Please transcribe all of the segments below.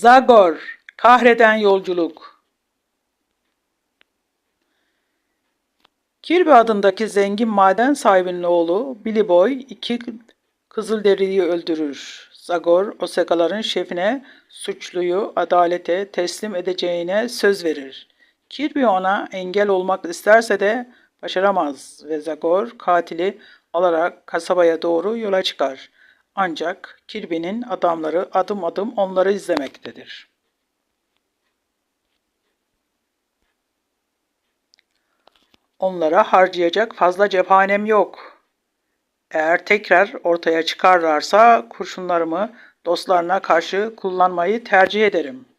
Zagor, kahreden yolculuk. Kirby adındaki zengin maden sahibinin oğlu Billy Boy iki Kızılderiliyi öldürür. Zagor, Osekaların şefine suçluyu adalete teslim edeceğine söz verir. Kirby ona engel olmak isterse de başaramaz ve Zagor katili alarak kasabaya doğru yola çıkar. Ancak Kirby'nin adamları adım adım onları izlemektedir. Onlara harcayacak fazla cephanem yok. Eğer tekrar ortaya çıkarlarsa kurşunlarımı dostlarına karşı kullanmayı tercih ederim.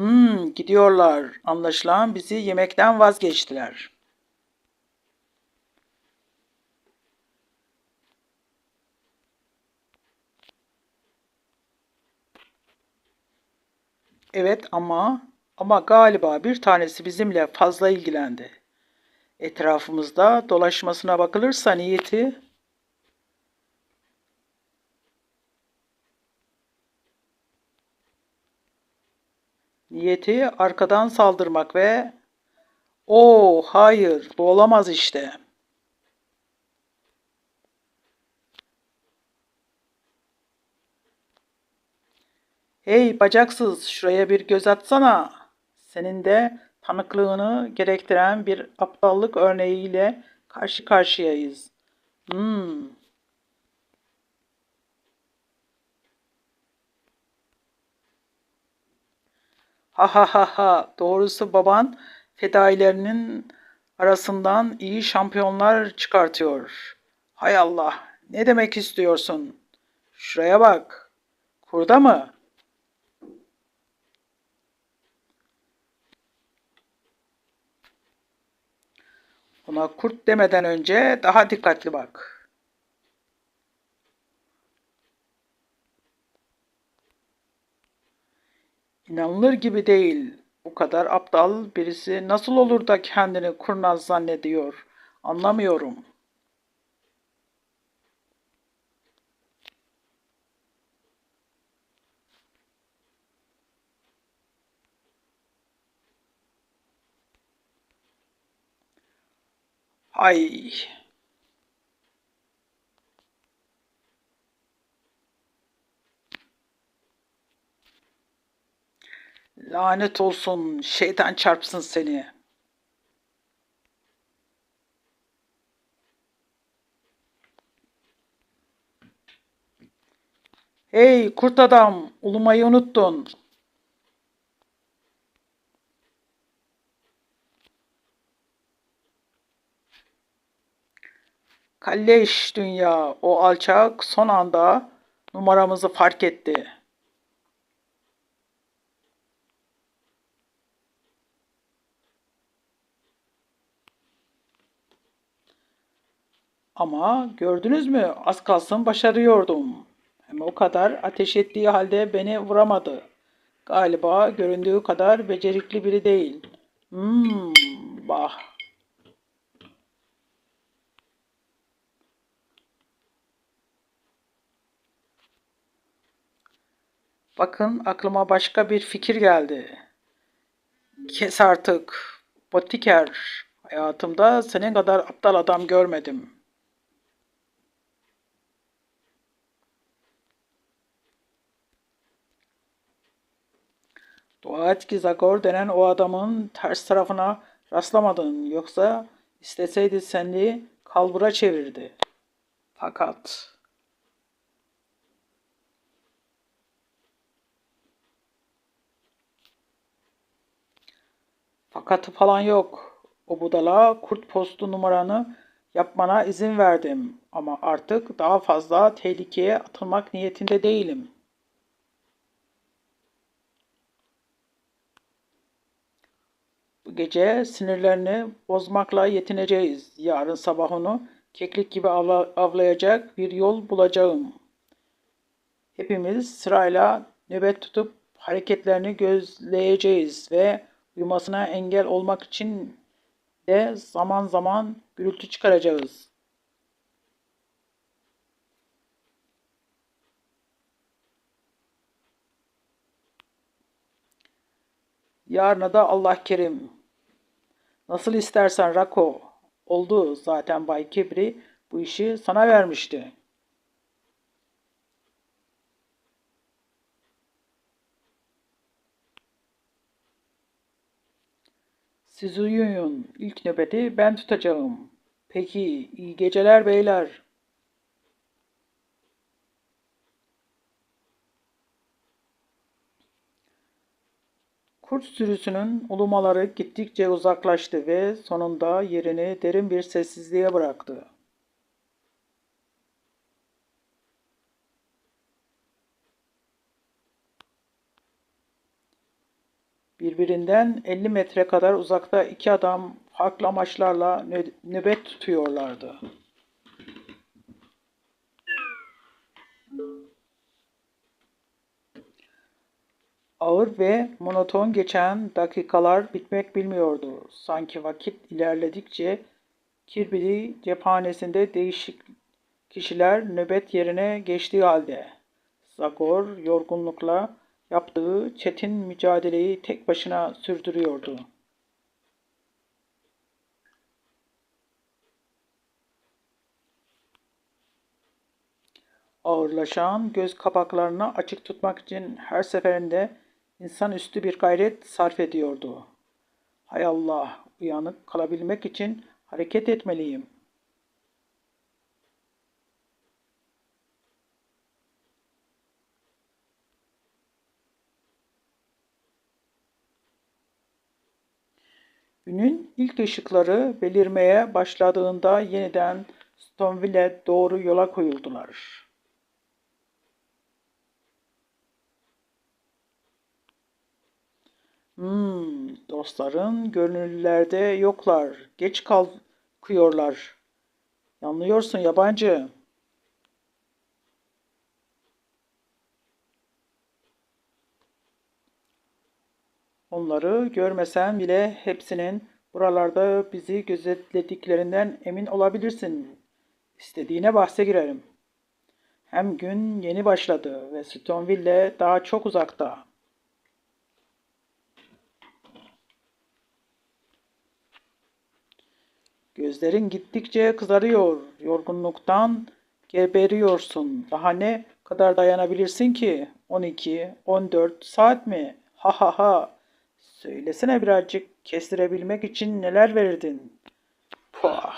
Hmm, gidiyorlar. Anlaşılan bizi yemekten vazgeçtiler. Evet ama ama galiba bir tanesi bizimle fazla ilgilendi. Etrafımızda dolaşmasına bakılırsa niyeti Niyeti arkadan saldırmak ve o hayır bu olamaz işte. Hey bacaksız şuraya bir göz atsana. Senin de tanıklığını gerektiren bir aptallık örneğiyle karşı karşıyayız. Hmm, Ha ha ha ha. Doğrusu baban fedailerinin arasından iyi şampiyonlar çıkartıyor. Hay Allah. Ne demek istiyorsun? Şuraya bak. Kurda mı? Ona kurt demeden önce daha dikkatli bak. İnanılır gibi değil. Bu kadar aptal birisi nasıl olur da kendini kurnaz zannediyor? Anlamıyorum. Ay. Lanet olsun, şeytan çarpsın seni. Hey kurt adam, ulumayı unuttun. Kalleş dünya, o alçak son anda numaramızı fark etti.'' Ama gördünüz mü az kalsın başarıyordum. Hem o kadar ateş ettiği halde beni vuramadı. Galiba göründüğü kadar becerikli biri değil. Hmm, bah. Bakın aklıma başka bir fikir geldi. Kes artık. Botiker. Hayatımda senin kadar aptal adam görmedim.'' Dua et ki Zagor denen o adamın ters tarafına rastlamadın. Yoksa isteseydi seni kalbura çevirdi. Fakat... Fakatı falan yok. O budala kurt postu numaranı yapmana izin verdim. Ama artık daha fazla tehlikeye atılmak niyetinde değilim.'' Gece sinirlerini bozmakla yetineceğiz. Yarın sabah onu keklik gibi avla, avlayacak bir yol bulacağım. Hepimiz sırayla nöbet tutup hareketlerini gözleyeceğiz ve uyumasına engel olmak için de zaman zaman gürültü çıkaracağız. Yarına da Allah kerim. Nasıl istersen Rako. Oldu zaten Bay Kibri bu işi sana vermişti. Siz uyuyun. İlk nöbeti ben tutacağım. Peki, iyi geceler beyler. Kurt sürüsünün ulumaları gittikçe uzaklaştı ve sonunda yerini derin bir sessizliğe bıraktı. Birbirinden 50 metre kadar uzakta iki adam farklı amaçlarla nöbet tutuyorlardı. Ağır ve monoton geçen dakikalar bitmek bilmiyordu. Sanki vakit ilerledikçe Kirby cephanesinde değişik kişiler nöbet yerine geçtiği halde Zagor yorgunlukla yaptığı çetin mücadeleyi tek başına sürdürüyordu. Ağırlaşan göz kapaklarını açık tutmak için her seferinde insanüstü bir gayret sarf ediyordu. Hay Allah, uyanık kalabilmek için hareket etmeliyim. Günün ilk ışıkları belirmeye başladığında yeniden Stoneville'e doğru yola koyuldular. Hmm, dostların gönüllülerde yoklar. Geç kalkıyorlar. Yanılıyorsun yabancı. Onları görmesen bile hepsinin buralarda bizi gözetlediklerinden emin olabilirsin. İstediğine bahse girerim. Hem gün yeni başladı ve Stoneville daha çok uzakta. Gözlerin gittikçe kızarıyor. Yorgunluktan geberiyorsun. Daha ne kadar dayanabilirsin ki? 12, 14 saat mi? Ha ha ha. Söylesene birazcık kestirebilmek için neler verirdin? Puh.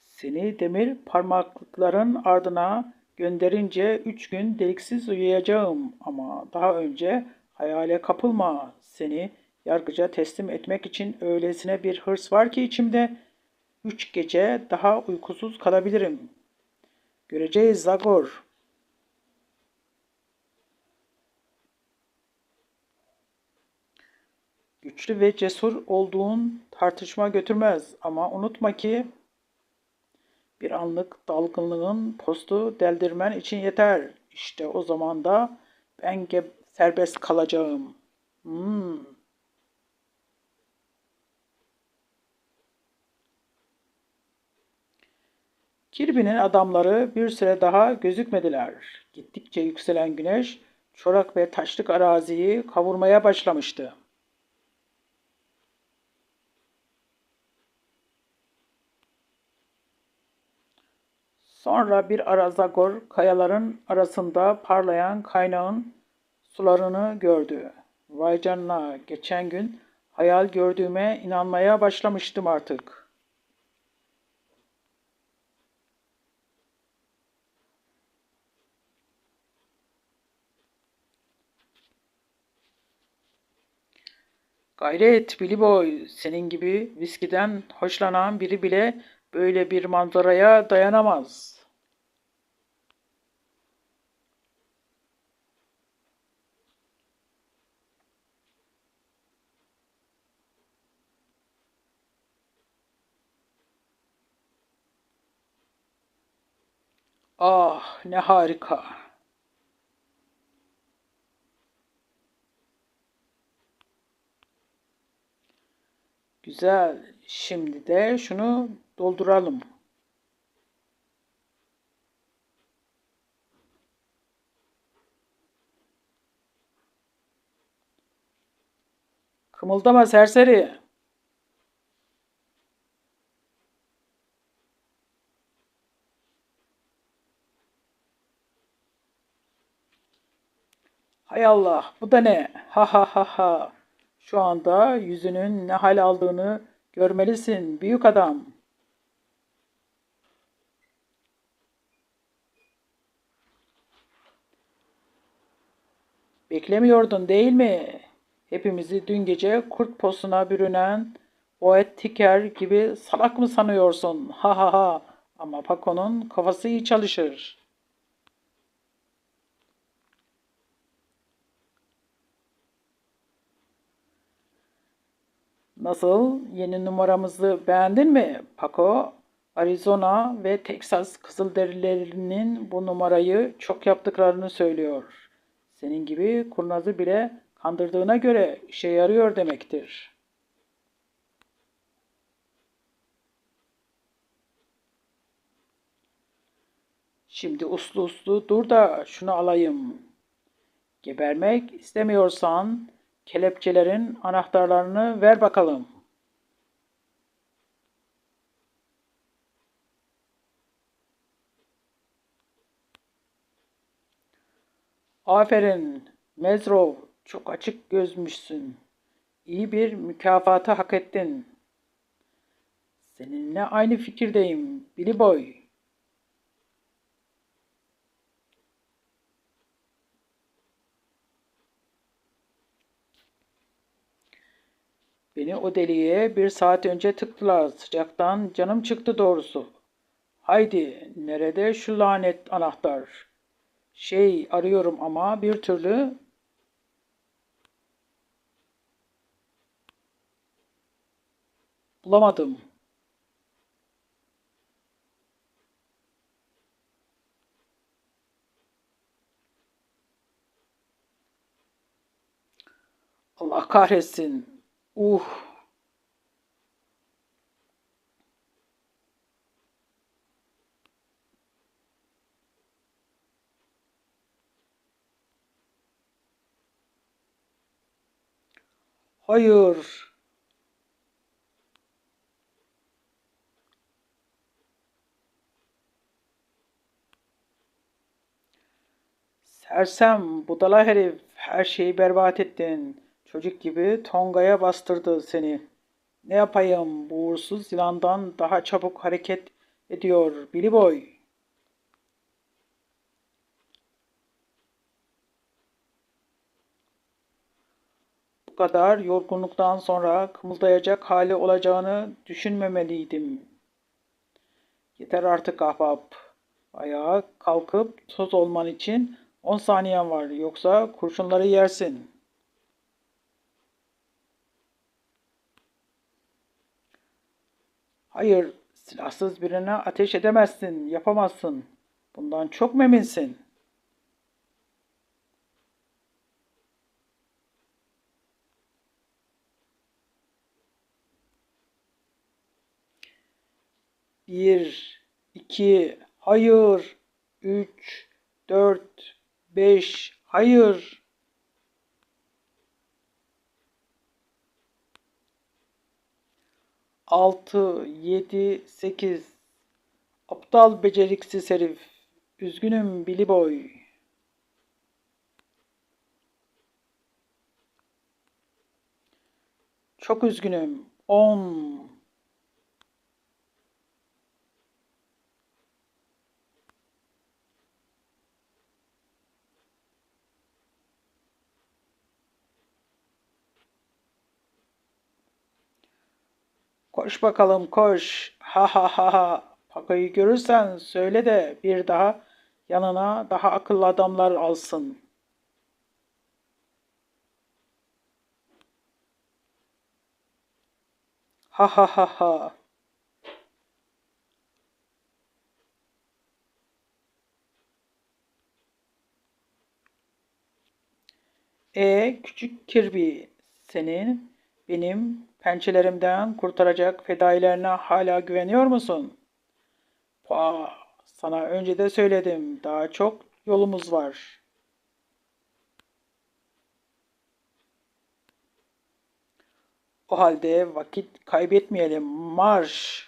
Seni demir parmaklıkların ardına gönderince üç gün deliksiz uyuyacağım ama daha önce hayale kapılma. Seni yargıca teslim etmek için öylesine bir hırs var ki içimde üç gece daha uykusuz kalabilirim. Göreceğiz Zagor. Güçlü ve cesur olduğun tartışma götürmez ama unutma ki bir anlık dalgınlığın postu deldirmen için yeter. İşte o zaman da ben serbest kalacağım. Hmm. Kirby'nin adamları bir süre daha gözükmediler. Gittikçe yükselen güneş çorak ve taşlık araziyi kavurmaya başlamıştı. Sonra bir arazagor kayaların arasında parlayan kaynağın sularını gördü. Vay canına, geçen gün hayal gördüğüme inanmaya başlamıştım artık.'' Gayret Billy Boy, senin gibi viskiden hoşlanan biri bile böyle bir manzaraya dayanamaz. Ah ne harika. Güzel. Şimdi de şunu dolduralım. Kımıldama serseri. Hay Allah, bu da ne? Ha ha ha ha. Şu anda yüzünün ne hal aldığını görmelisin, büyük adam. Beklemiyordun değil mi? Hepimizi dün gece kurt posuna bürünen Boet Tiker gibi salak mı sanıyorsun? Ha ha ha. Ama Paco'nun kafası iyi çalışır. Nasıl? Yeni numaramızı beğendin mi? Paco, Arizona ve Texas Kızılderililerinin bu numarayı çok yaptıklarını söylüyor. Senin gibi kurnazı bile kandırdığına göre işe yarıyor demektir. Şimdi uslu uslu dur da şunu alayım. Gebermek istemiyorsan kelepçelerin anahtarlarını ver bakalım. Aferin Mezrov, çok açık gözmüşsün. İyi bir mükafatı hak ettin. Seninle aynı fikirdeyim, Billy Boy. Beni o deliğe bir saat önce tıktılar. Sıcaktan canım çıktı doğrusu. Haydi, nerede şu lanet anahtar? Şey arıyorum ama bir türlü bulamadım. Allah kahretsin. Uh. Hayır. Sersem, budala herif, her şeyi berbat ettin. Çocuk gibi Tonga'ya bastırdı seni. Ne yapayım, bu uğursuz yılandan daha çabuk hareket ediyor, Billy Boy. Bu kadar yorgunluktan sonra kımıldayacak hali olacağını düşünmemeliydim. Yeter artık ahbap. Ayağa kalkıp toz olman için 10 saniyen var. Yoksa kurşunları yersin. Hayır, silahsız birine ateş edemezsin, yapamazsın. Bundan çok meminsin. Bir, iki, hayır, üç, dört, beş, hayır. Altı, yedi, sekiz. Aptal beceriksiz herif. Üzgünüm Billy Boy. Çok üzgünüm. On. Koş bakalım koş. Ha ha ha ha. Pako'yu görürsen söyle de bir daha yanına daha akıllı adamlar alsın. Ha ha ha ha. E küçük kirbi senin benim pençelerimden kurtaracak fedailerine hala güveniyor musun? Pa, sana önce de söyledim. Daha çok yolumuz var. O halde vakit kaybetmeyelim. Marş!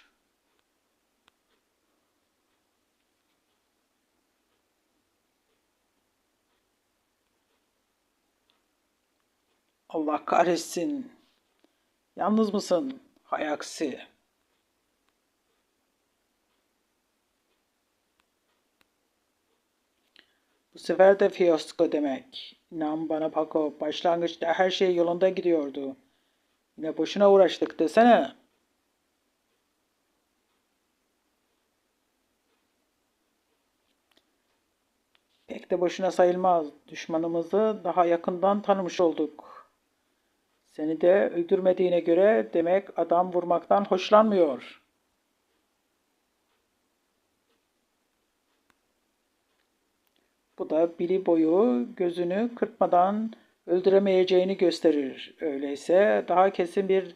Allah kahretsin. Yalnız mısın? Hay aksi. Bu sefer de fiyasko demek. İnan bana Paco, başlangıçta her şey yolunda gidiyordu. Yine boşuna uğraştık desene. Pek de boşuna sayılmaz. Düşmanımızı daha yakından tanımış olduk. Seni de öldürmediğine göre demek adam vurmaktan hoşlanmıyor. Bu da Billy boyu gözünü kırpmadan öldüremeyeceğini gösterir. Öyleyse daha kesin bir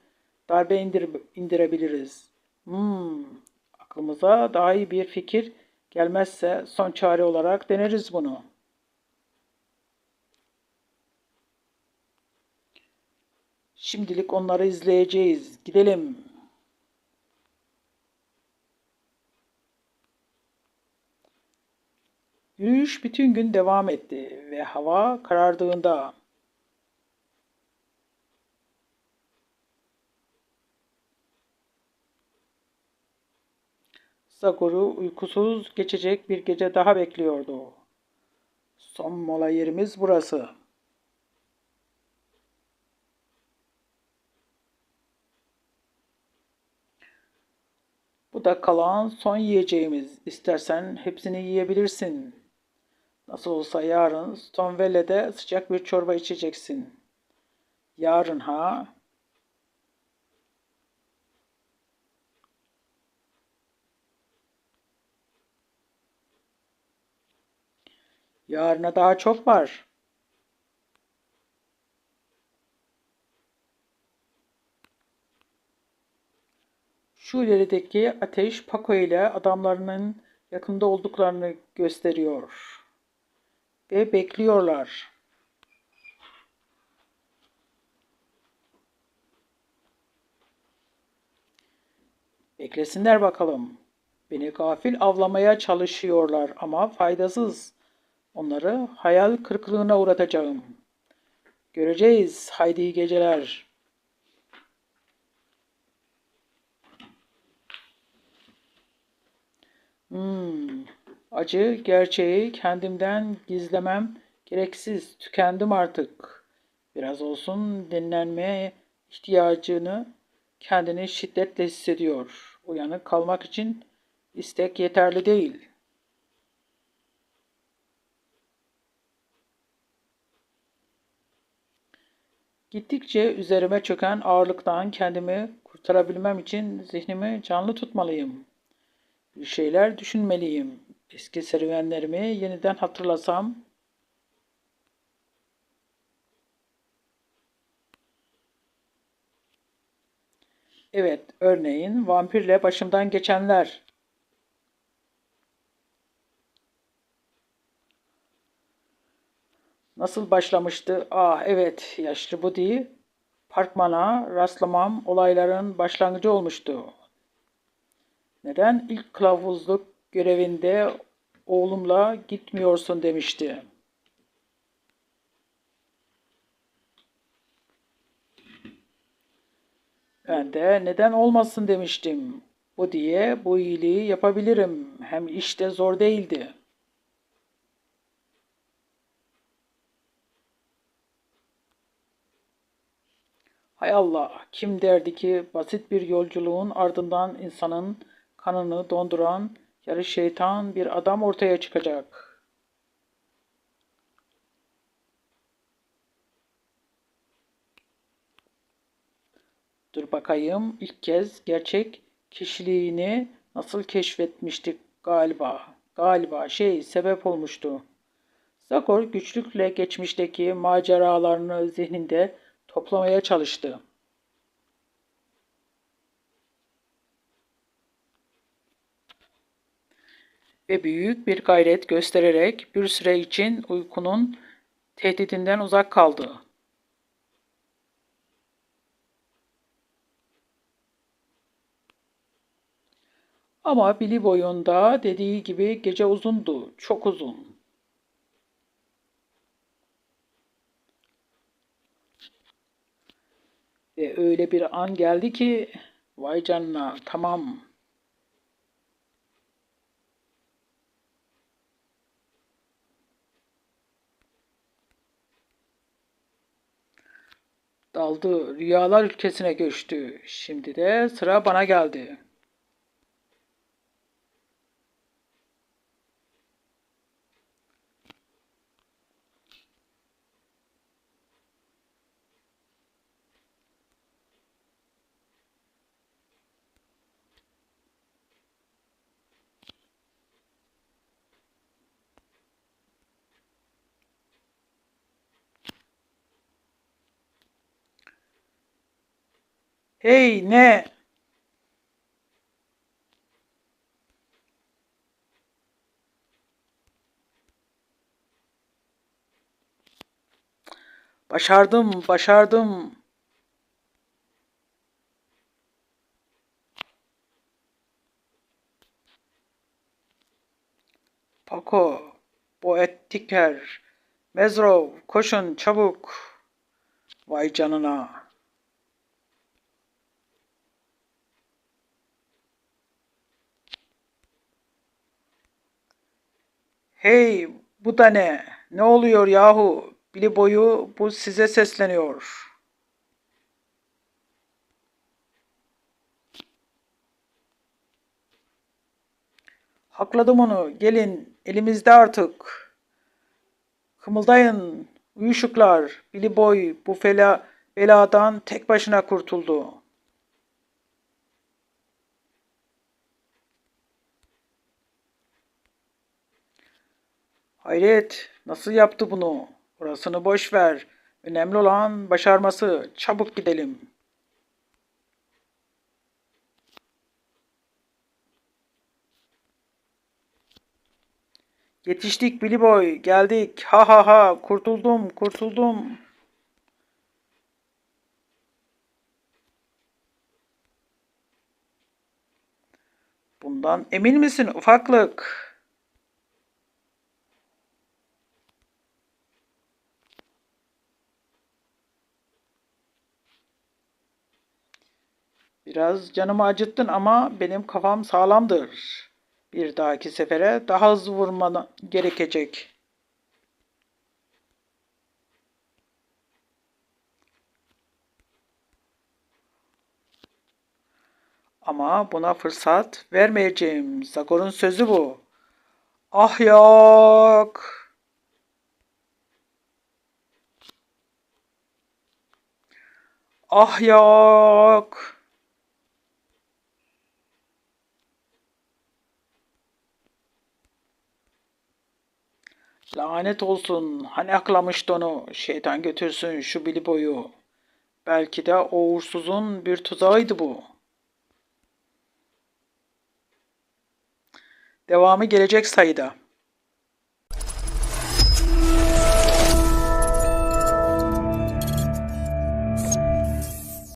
darbe indir indirebiliriz. Hmm, aklımıza daha iyi bir fikir gelmezse son çare olarak deneriz bunu. Şimdilik onları izleyeceğiz. Gidelim. Yürüyüş bütün gün devam etti ve hava karardığında Zagor'u uykusuz geçecek bir gece daha bekliyordu. Son mola yerimiz burası. Bu da kalan son yiyeceğimiz. İstersen hepsini yiyebilirsin. Nasıl olsa yarın Stonewall'de sıcak bir çorba içeceksin. Yarın ha? Yarına daha çok var. Şu ilerideki ateş Paco ile adamlarının yakında olduklarını gösteriyor. Ve bekliyorlar. Beklesinler bakalım. Beni gafil avlamaya çalışıyorlar ama faydasız. Onları hayal kırıklığına uğratacağım. Göreceğiz. Haydi geceler. Hmm, acı gerçeği kendimden gizlemem gereksiz. Tükendim artık. Biraz olsun dinlenmeye ihtiyacını kendini şiddetle hissediyor. Uyanık kalmak için istek yeterli değil.'' Gittikçe üzerime çöken ağırlıktan kendimi kurtarabilmem için zihnimi canlı tutmalıyım. Bir şeyler düşünmeliyim. Eski serüvenlerimi yeniden hatırlasam Evet, örneğin vampirle başımdan geçenler. Nasıl başlamıştı? Ah evet, yaşlı bu değil. Parkman'a rastlamam olayların başlangıcı olmuştu. Neden ilk kılavuzluk görevinde oğlumla gitmiyorsun demişti. Ben de neden olmasın demiştim. Bu diye bu iyiliği yapabilirim. Hem işte zor değildi.'' Hay Allah, kim derdi ki basit bir yolculuğun ardından insanın kanını donduran yarı şeytan bir adam ortaya çıkacak. Dur bakayım ilk kez gerçek kişiliğini nasıl keşfetmiştik galiba. Galiba şey sebep olmuştu. Zagor güçlükle geçmişteki maceralarını zihninde toplamaya çalıştı. Ve büyük bir gayret göstererek bir süre için uykunun tehdidinden uzak kaldı. Ama Billy boyunda dediği gibi gece uzundu, çok uzun. Ve öyle bir an geldi ki vay canına tamam daldı, rüyalar ülkesine göçtü. Şimdi de sıra bana geldi. Hey ne? Başardım, başardım. Paco, Boettiker, Mezrov, koşun çabuk. Vay canına. Hey, bu da ne? Ne oluyor yahu? Bili boyu bu size sesleniyor. Hakladım onu. Gelin, elimizde artık. Kımıldayın, uyuşuklar. Billy Boy bu fela, beladan tek başına kurtuldu. Hayret, nasıl yaptı bunu? Orasını boş ver. Önemli olan başarması. Çabuk gidelim. Yetiştik Billy Boy, geldik. Ha ha ha, kurtuldum, kurtuldum. Bundan emin misin ufaklık? Biraz canımı acıttın ama benim kafam sağlamdır. Bir dahaki sefere daha hızlı vurman gerekecek. Ama buna fırsat vermeyeceğim. Zagor'un sözü bu. Ah yok. Ah yok. Lanet olsun. Hani aklamıştı onu. Şeytan götürsün şu bili boyu. Belki de o uğursuzun bir tuzağıydı bu. Devamı gelecek sayıda.